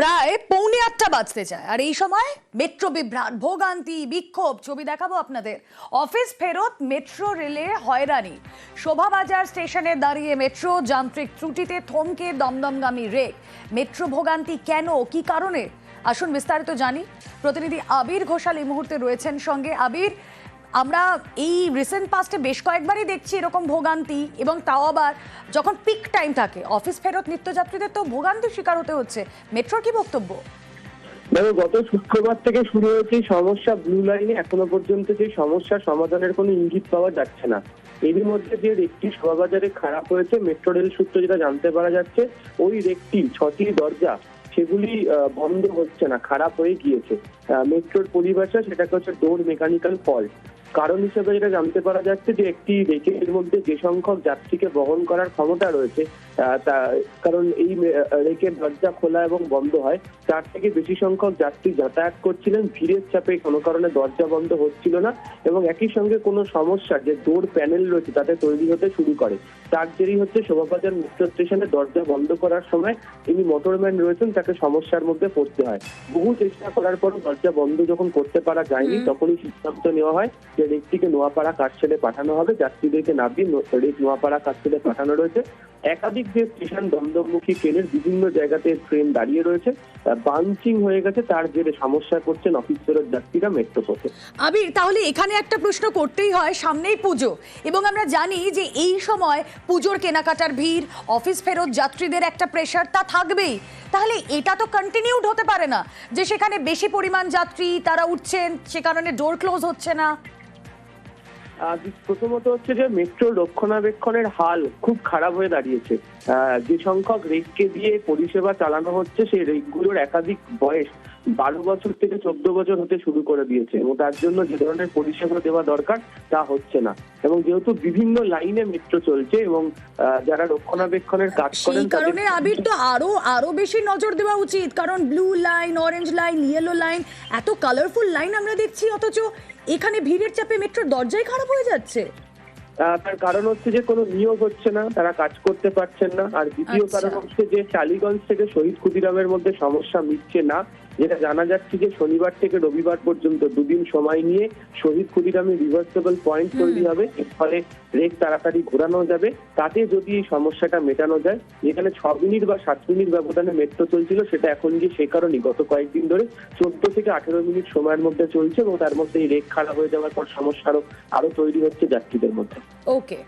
প্রায় পৌনে আটটা বাজতে চায় আর এই সময় মেট্রো বিভ্রাট, ভোগান্তি, বিক্ষোভ, ছবি দেখাবো আপনাদের। অফিস ফেরত, মেট্রো রেলে হয়রানি। শোভাবাজার স্টেশনে দাঁড়িয়ে মেট্রো যান্ত্রিক ত্রুটিতে থমকে দমদমগামী রেক। মেট্রো ভোগান্তি কেন? কি কারণে? আসুন বিস্তারিত জানি। প্রতিনিধি আবির ঘোষাল এই মুহূর্তে রয়েছেন সঙ্গে। আবির আমরা এই রিসেন্ট পাস্টে বেশ কয়েকবারই দেখছি এরকম ভোগান্তি এবং তাও আবার যখন পিক টাইম থাকে অফিস ফেরত নিত্যযাত্রীদের তো ভোগান্তির শিকার হতে হচ্ছে। মেট্রোর কি বক্তব্য? দেখো, গত শুক্রবার থেকে শুরু হয়েছে সমস্যা ব্লু লাইনে এখনও পর্যন্ত যে সমস্যার সমাধানের কোনো ইঙ্গিত পাওয়া যাচ্ছে না। এরই মধ্যে যে রেকটি শোভাবাজারে খারাপ হয়েছে, মেট্রো রেল সূত্র যেটা জানতে পারা যাচ্ছে, ওই রেকটির ছটি দরজা, সেগুলি বন্ধ হচ্ছে না, খারাপ হয়ে গিয়েছে। মেট্রোর পরিভাষা সেটাকে হচ্ছে ডোর মেকানিক্যাল ফল্ট কারণ হিসেবে যেটা জানতে পারা যাচ্ছে যে একটি রেকের মধ্যে যে সংখ্যক যাত্রীকে বহন করার ক্ষমতা রয়েছে কারণ এই রেকের দরজা খোলা এবং বন্ধ হয়, তার থেকে বেশি সংখ্যক যাত্রী যাতায়াত করছিলেন। ভিড়ের চাপে কোনো কারণে দরজা বন্ধ হচ্ছিল না এবং একই সঙ্গে কোনো সমস্যা যে ডোর প্যানেল রয়েছে তাতে তৈরি হতে শুরু করে। তার জেরেই হচ্ছে শোভাবাজার মেট্রো স্টেশনে দরজা বন্ধ করার সময় যিনি মোটরম্যান রয়েছেন, তাকে সমস্যার মধ্যে পড়তে হয়। বহু চেষ্টা করার পর দরজা বন্ধ যখন করতে পারা যায়নি তখনই সিদ্ধান্ত নেওয়া হয় যে রেকটিকে নোয়াপাড়া কাঠ ছেলে পাঠানো হবে। যাত্রীদেরকে নামিয়ে নো- রেক নোয়াপাড়া কাঠছেড়ে পাঠানো রয়েছে। একাধিক যে স্টেশন দমদমমুখী ট্রেনের বিভিন্ন জায়গাতে ট্রেন দাঁড়িয়ে রয়েছে বাঞ্চিং হয়ে গেছে, তার জেরে সমস্যা করছেন অফিস ফেরত যাত্রীরা মেট্রো পথে আবির, তাহলে এখানে একটা প্রশ্ন করতেই হয়, সামনেই পুজো। এবং আমরা জানি যে এই সময় পুজোর কেনাকাটার ভিড়, অফিস ফেরত যাত্রীদের একটা প্রেশার তা থাকবেই। তাহলে এটা তো কন্টিনিউড হতে পারে না, যে সেখানে বেশি পরিমাণ যাত্রী, তারা উঠছেন, সে কারণে ডোর ক্লোজ হচ্ছে না। প্রথমত হচ্ছে যে মেট্রো রক্ষণাবেক্ষণের হাল খুব খারাপ হয়ে দাঁড়িয়েছে। যে সংখ্যক রেককে দিয়ে পরিষেবা চালানো হচ্ছে, সেই রেকগুলোর একাধিক বয়স বারো বছর থেকে চোদ্দ বছর হতে শুরু করে দিয়েছে এবং তার জন্য যে ধরনের পরিষেবা দেওয়া দরকার তা হচ্ছে না। এবং যেহেতু বিভিন্ন লাইনে মেট্রো চলছে এবং যারা রক্ষণাবেক্ষণের কাজ করেন কারণে আবির তো আরও আরও বেশি নজর দেওয়া উচিত। কারণ blue line orange line yellow line এত কালারফুল লাইন আমরা দেখছি অথচ এখানে ভিড়ের চাপে মেট্রোর দরজাই খারাপ হয়ে যাচ্ছে। আহ, তার কারণ হচ্ছে যে কোনো নিয়োগ হচ্ছে না তারা কাজ করতে পারছেন না। আর দ্বিতীয় আচ্ছা। কারণ হচ্ছে যে টালিগঞ্জ থেকে শহীদ ক্ষুদিরামের মধ্যে সমস্যা মিটছে না। যেটা জানা যাচ্ছে যে শনিবার থেকে রবিবার পর্যন্ত দুদিন সময় নিয়ে শহীদ ক্ষুদিরামে রিভার্সেবল পয়েন্ট তৈরি হবে ফলে রেক তাড়াতাড়ি ঘোরানো যাবে। তাতে যদি এই সমস্যাটা মেটানো যায় যেখানে ছ মিনিট বা সাত মিনিট ব্যবধানে মেট্রো চলছিল সেটা এখন গিয়ে সে কারণেই গত কয়েকদিন ধরে চোদ্দ থেকে আঠেরো মিনিট সময়ের মধ্যে চলছে এবং তার মধ্যে এই রেক খারাপ হয়ে যাওয়ার পর সমস্যা আরও আরও তৈরি হচ্ছে যাত্রীদের মধ্যে। ওকে